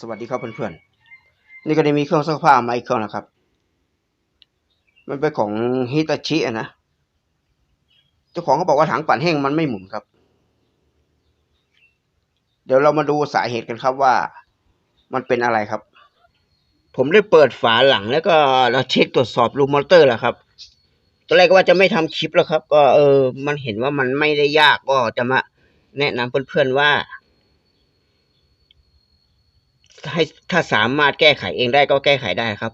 สวัสดีครับเพื่อนๆ นี่ก็ได้มีเครื่องซักผ้ามาอีกเครื่องนะครับ มันเป็นของฮิตาชิอะนะ เจ้าของเขาบอกว่าถังปั่นแห้งมันไม่หมุนครับ เดี๋ยวเรามาดูสาเหตุกันครับว่ามันเป็นอะไรครับ ผมได้เปิดฝาหลังแล้วก็เราเช็คตรวจสอบรูมอเตอร์แล้วครับ ตอนแรกก็ว่าจะไม่ทำคลิปแล้วครับ ก็เออ มันเห็นว่ามันไม่ได้ยากก็จะมาแนะนำเพื่อนๆว่า ให้ถ้าสามารถแก้ไขเองได้ก็แก้ไขได้ครับ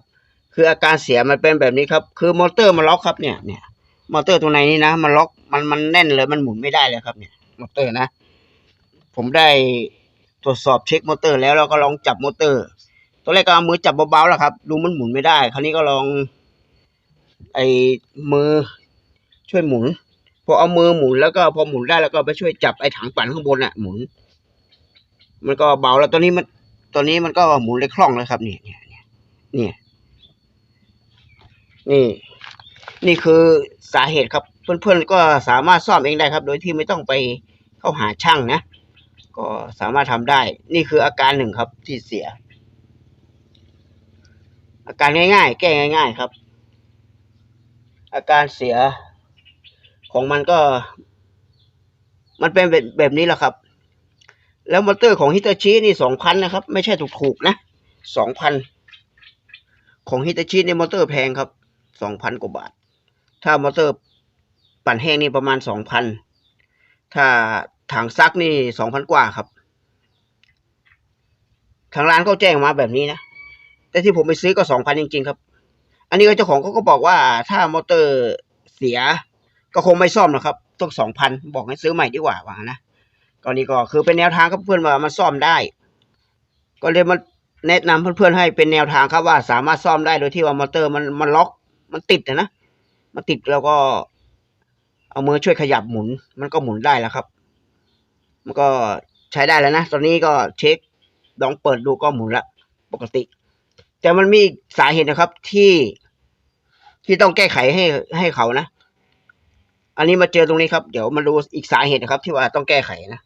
คืออาการเสียมันเป็นแบบนี้ครับ คือมอเตอร์มันล็อกครับเนี่ยเนี่ยมอเตอร์ตรงในนี้นะมันล็อกมันมันแน่นเลยมันหมุนไม่ได้เลยครับเนี่ยมอเตอร์นะ ผมได้ตรวจสอบเช็คมอเตอร์แล้วเราก็ลองจับมอเตอร์ตอนแรกก็เอามือจับเบาๆแล้วครับ ดูมันหมุนไม่ได้ คราวนี้ก็ลอง ไอ้มือช่วยหมุน พอเอามือหมุนแล้วก็พอหมุนได้แล้วก็ไปช่วยจับไอ้ถังปั่นข้างบนน่ะหมุน มันก็เบาแล้วตอนนี้มัน ตอนนี้มันก็หมุนได้คล่องเลยครับ นี่เนี่ยนี่นี่ นี่คือสาเหตุครับ เพื่อนๆก็สามารถซ่อมเองได้ครับ โดยที่ไม่ต้องไปเข้าหาช่างนะ ก็สามารถทำได้ นี่คืออาการหนึ่งครับที่เสีย อาการง่าย ๆ แก้ง่าย ๆ ครับ อาการเสียของมันก็ มันเป็นแบบนี้แหละครับ แล้วมอเตอร์ของฮิตาชินี่สองพันนะครับ ไม่ใช่ถูกๆนะสองพันของฮิตาชินี่มอเตอร์แพงครับสองพันกว่าบาท ถ้ามอเตอร์ปั่นแห้งนี่ประมาณสองพันถ้าถังซักนี่สองพันกว่าครับ ทางร้านเขาแจ้งมาแบบนี้นะ แต่ที่ผมไปซื้อก็สองพันจริง ๆ ครับ อันนี้ก็เจ้าของเขาก็บอกว่าถ้ามอเตอร์เสียก็คงไม่ซ่อมนะครับ ต้องสองพันบอกให้ซื้อใหม่ดีกว่าว่านะ ก็นี่ก็คือเป็นแนวทางครับเพื่อนว่ามันซ่อมได้ ก็เลยมาแนะนำเพื่อนๆให้เป็นแนวทางครับว่าสามารถซ่อมได้โดยที่ว่ามอเตอร์มันมันล็อก มันติดนะนะมันติดแล้วก็ เอามือช่วยขยับหมุน มันก็หมุนได้แล้วครับ มันก็ใช้ได้แล้วนะตอนนี้ก็เช็คลองเปิดดูก็หมุนละปกติ แต่มันมีสาเหตุนะครับที่ที่ต้องแก้ไขให้ให้เขานะ อันนี้มาเจอตรงนี้ครับ เดี๋ยวมาดูอีกสาเหตุนะครับ ที่ว่าต้องแก้ไขนะ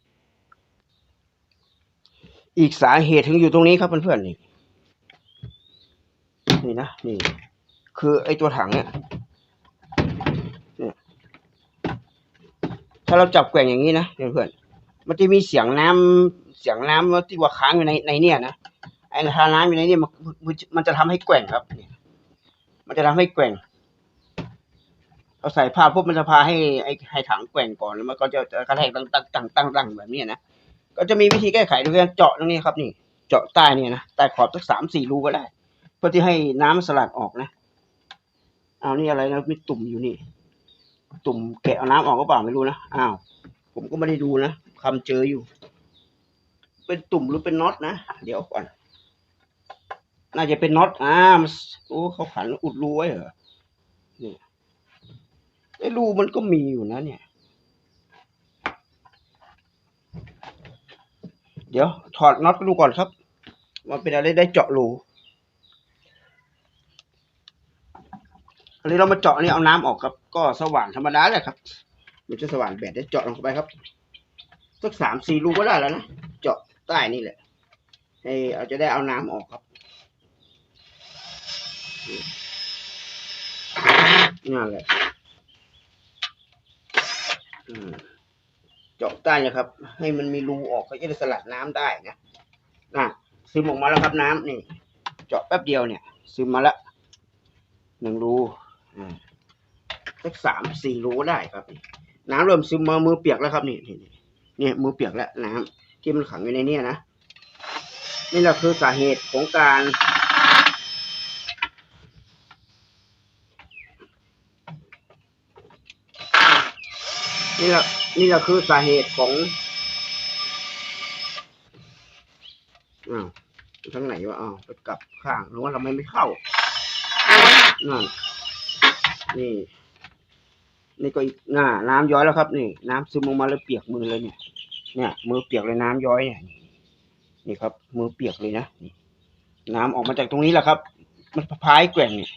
อีกสาเหตุถึงอยู่ตรงนี้ครับเพื่อนๆนี่นี่นะนี่คือไอ้ตัวถังเนี่ยถ้าเราจับแกว่งอย่างนี้นะเพื่อนๆมันจะมีเสียงน้ำเสียงน้ำที่ว่าค้างอยู่ในในเนี่ยนะไอ้ทาน้ำอยู่ในนี่มันมันจะทำให้แกว่งครับนี่มันจะทำให้แกว่งเราใส่ผ้าปุ๊บมันจะพาให้ไอ้ให้ถังแกว่งก่อนแล้วมันก็จะกระแทกตั้งตั้งตั้งตั้งตั้งแบบนี้นะ ก็จะมีวิธีแก้ไขโดยการเจาะตรงนี้ครับนี่ เจาะใต้เนี่ยนะใต้ขอบสักสามสี่รูก็ได้ เพื่อที่ให้น้ำสลัดออกนะเอานี่อะไรนะมีตุ่มอยู่นี่ ตุ่มแกะเอาน้ำออกก็เปล่าไม่รู้นะอ้าวผมก็ไม่ได้ดูนะคำเจออยู่ เป็นตุ่มหรือเป็นน็อตนะเดี๋ยวก่อนน่าจะเป็นน็อตอ่ามันโอ้เขาขันอุดรูไว้เหรอนี่ไอ้รูมันก็มีอยู่นะเนี่ย เดี๋ยวถอดน็อตดูก่อนครับ มันเป็นอะไรได้เจาะรูอันนี้เรามาเจาะนี่เอาน้ำออกครับ ก็สว่านธรรมดาแหละครับมันจะสว่านแบตได้เจาะลงไปครับสักสามสี่รูก็ได้แล้วนะเจาะใต้นี่แหละให้เราจะได้เอาน้ำออกครับนั่นแหละ อืมเจาะ ใต้นะครับ ให้มันมีรูออกก็จะได้สลัดน้ำได้นะนะซึมออกมาแล้วครับน้ำนี่ เจาะแป๊บเดียวเนี่ย ซึมมาละหนึ่งรูอ่าสักสามสี่รูได้ครับนี่น้ำเริ่มซึมมามือเปียกแล้วครับนี่นี่นี่เนี่ยมือเปียกแล้วน้ำที่มันขังอยู่ในนี้นะนี่แหละคือสาเหตุของการนี่แหละ นี่แหละคือสาเหตุของอ้าวทางไหนวะอ้าวไปกลับข้างหรือว่าเราไม่ไม่เข้านั่นนี่ นี่ก็อีกน้าน้ำย้อยแล้วครับ นี่ น้ำซึมลงมาแล้วเปียกมือเลยเนี่ยเนี่ย มือเปียกเลยน้ำย้อยเนี่ยนี่ครับ มือเปียกเลยนะนี่น้ำออกมาจากตรงนี้แหละครับ มันพายแกว่งเนี่ย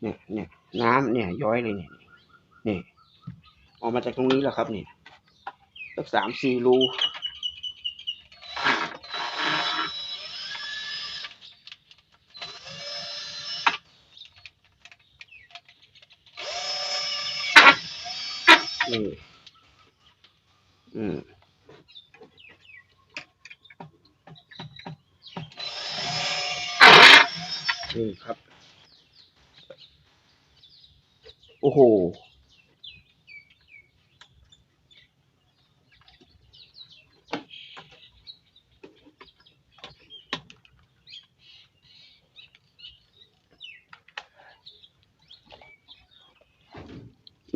เนี่ยเนี่ย น้ำเนี่ย ย้อยเลยเนี่ยนี่ ออกมาจากตรงนี้แหละครับนี่สักสามสี่รูอืออืมนี่ครับ โอ้โห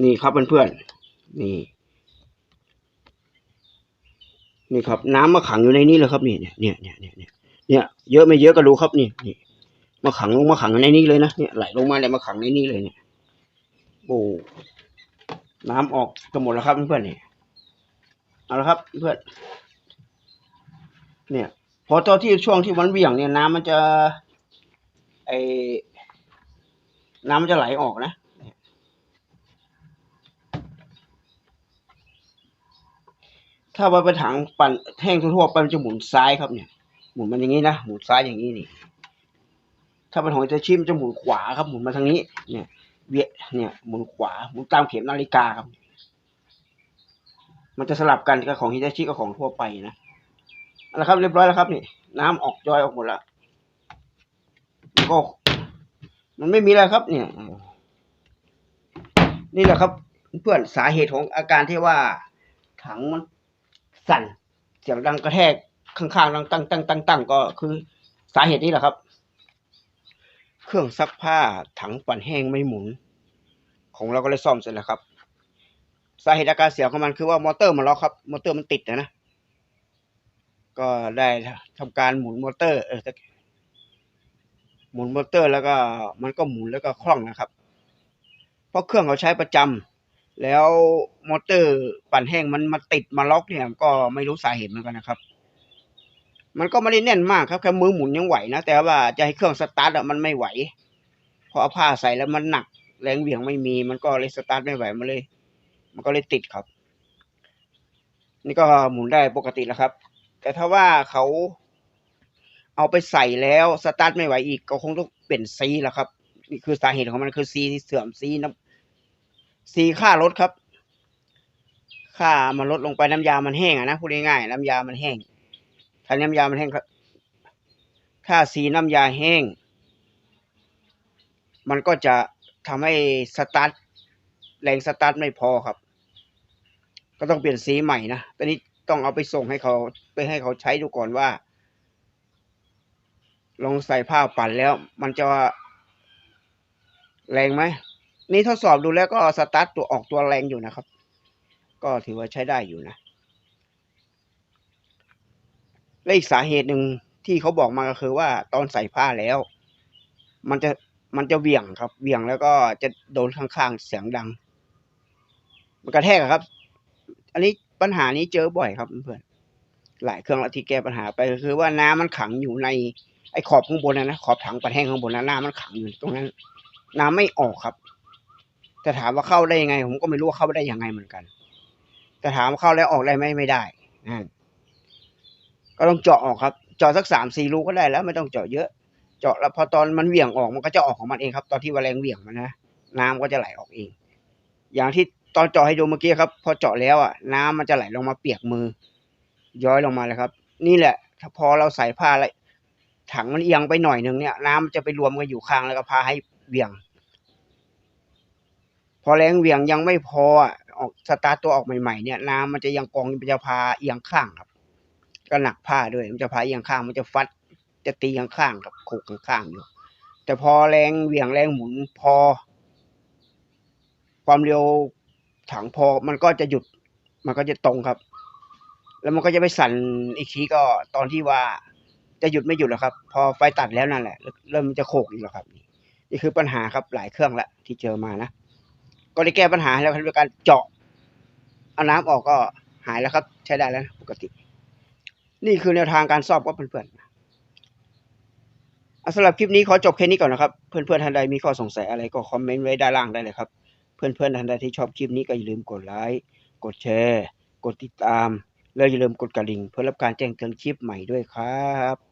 นี่ครับเพื่อนๆนี่ นี่ครับ น้ำมาขังอยู่ในนี้เลยครับนี่เนี่ยเนี่ยเนี่ยเนี่ยเนี่ยเยอะไม่เยอะก็รู้ครับนี่นี่มาขังลงมาขังในนี้เลยนะเนี่ยไหลลงมาเนี่ยมาขังในนี้เลยเนี่ยโอ้น้ำออกกันหมดแล้วครับเพื่อนๆนี่เอาละครับเพื่อนเนี่ยพอตอนที่ช่วงที่มันเหวี่ยงเนี่ยน้ำมันจะไอน้ำมันจะไหลออกนะ ถ้าว่าไปถังปั่นแห้งทั่วๆไปมันจะหมุนซ้ายครับเนี่ย หมุนมันอย่างนี้นะหมุนซ้ายอย่างนี้นี่ ถ้าเป็นของอิตาชิมจะหมุนขวาครับ หมุนมาทางนี้ เนี่ยเวียเนี่ยหมุนขวาหมุนตามเข็มนาฬิกาครับ มันจะสลับกันกับของฮิตาชิกับของทั่วไปนะเอาละครับเรียบร้อยแล้วครับนี่ น้ำออกจอยออกหมดแล้วก็มันไม่มีอะไรครับ เนี่ย นี่แหละครับ เพื่อนสาเหตุของอาการที่ว่าถังมัน สั่น เสียงดังกระแทกข้างๆดังตั้งตั้งตั้งตั้งก็คือสาเหตุนี้แหละครับ เครื่องซักผ้าถังปั่นแห้งไม่หมุน ของเราก็เลยซ่อมเสร็จแล้วครับ สาเหตุอาการเสียของมันคือว่ามอเตอร์มันล็อกครับ มอเตอร์มันติดนะนะก็ได้ทำการหมุนมอเตอร์เออหมุนมอเตอร์แล้วก็มันก็หมุนแล้วก็คล่องนะครับ เพราะเครื่องเขาใช้ประจำ แล้วมอเตอร์ปั่นแห้งมันมาติดมาล็อกเนี่ย ก็ไม่รู้สาเหตุเหมือนกันนะครับ มันก็ไม่ได้แน่นมากครับแค่มือหมุนยังไหวนะ แต่ว่าจะให้เครื่องสตาร์ทอะมันไม่ไหวเพราะเอาผ้าใส่แล้วมันหนัก แรงเหวี่ยงไม่มี มันก็เลยสตาร์ทไม่ไหวมันเลย มันก็เลยติดครับ นี่ก็หมุนได้ปกติแล้วครับ แต่ถ้าว่าเขาเอาไปใส่แล้วสตาร์ทไม่ไหวอีกก็คงต้องเปลี่ยนซีแล้วครับนี่คือสาเหตุของมันคือซีเสื่อมซีน้ำ ซีค่ารถครับ ค่ามันลดลงไปน้ำยามันแห้งอะนะพูดง่ายๆน้ำยามันแห้งถ้าน้ำยามันแห้งครับ ถ้าสีน้ำยาแห้ง มันก็จะทำให้สตาร์ทแรงสตาร์ทไม่พอครับ ก็ต้องเปลี่ยนสีใหม่นะตอนนี้ต้องเอาไปส่งให้เขาไปให้เขาใช้ดูก่อนว่า ลองใส่ผ้าปั่นแล้ว มันจะแรงไหม นี่ทดสอบดูแล้วก็สตาร์ทตัวออกตัวแรงอยู่นะครับ ก็ถือว่าใช้ได้อยู่นะ และอีกสาเหตุหนึ่งที่เขาบอกมาก็คือว่าตอนใส่ผ้าแล้ว มันจะมันจะเวี่ยงครับเวี่ยงแล้วก็จะโดนข้างๆเสียงดัง มันกระแทกครับ อันนี้ปัญหานี้เจอบ่อยครับเพื่อนหลายเครื่องล้วที่แก้ปัญหาไปก็คือว่าน้ำมันขังอยู่ในไอ้ขอบข้างบนนะนะขอบถังปัดแห้งข้างบนนะน้ำมันขังอยู่ตรงนั้น น้ำไม่ออกครับ แต่ถามว่าเข้าได้ยังไง ผมก็ไม่รู้ว่าเข้าได้ยังไงเหมือนกันแต่ถามว่าเข้าแล้วออกได้ไหมไม่ได้นะก็ต้องเจาะออกครับ เจาะสักสามสี่รูก็ได้แล้ว ไม่ต้องเจาะเยอะ เจาะแล้วพอตอนมันเหวี่ยงออกมันก็จะออกของมันเองครับ ตอนที่วแรงเหวี่ยงมันนะน้ำก็จะไหลออกเอง อย่างที่ตอนเจาะให้ดูเมื่อกี้ครับ พอเจาะแล้วอะ น้ำมันจะไหลลงมาเปียกมือ ย้อยลงมาเลยครับ นี่แหละ ถ้าพอเราใส่ผ้าอะไรถังมันเอียงไปหน่อยหนึ่งเนี่ย น้ำมันจะไปรวมกันอยู่ข้างแล้วก็พาให้เหวี่ยง อแรงเหวี่ยงยังไม่พออะออกสตาร์ตัวออกใหม่ๆเนี่ยน้ำมันจะยังกองมันจะพาเอียงข้างครับ ก็หนักผ้าด้วย มันจะพาเอียงข้างมันจะฟัด จะตีข้างๆกับโขกข้างๆอยู่ แต่พอแรงเหวี่ยงแรงหมุนพอ ความเร็วถังพอมันก็จะหยุด มันก็จะตรงครับ แล้วมันก็จะไปสั่นอีกทีก็ตอนที่ว่าจะหยุดไม่หยุดหรอกครับ พอไฟตัดแล้วนั่นแหละ เริ่มจะโขกอีกแล้วครับ นี่คือปัญหาครับหลายเครื่องละที่เจอมานะ ก็ได้แก้ปัญหาแล้วครับด้วยการเจาะเอาน้ำออกก็หายแล้วครับ ใช้ได้แล้วปกติ นี่คือแนวทางการซ่อมก็เพื่อนๆเอาสำหรับคลิปนี้ขอจบแค่นี้ก่อนนะครับ เพื่อนๆท่านใดมีข้อสงสัยอะไรก็คอมเมนต์ไว้ด้านล่างได้เลยครับ เพื่อนๆท่านใดที่ชอบคลิปนี้ก็อย่าลืมกดไลค์กดแชร์ กดติดตาม แล้วอย่าลืมกดกระดิ่ง เพื่อรับการแจ้งเตือนคลิปใหม่ด้วยครับ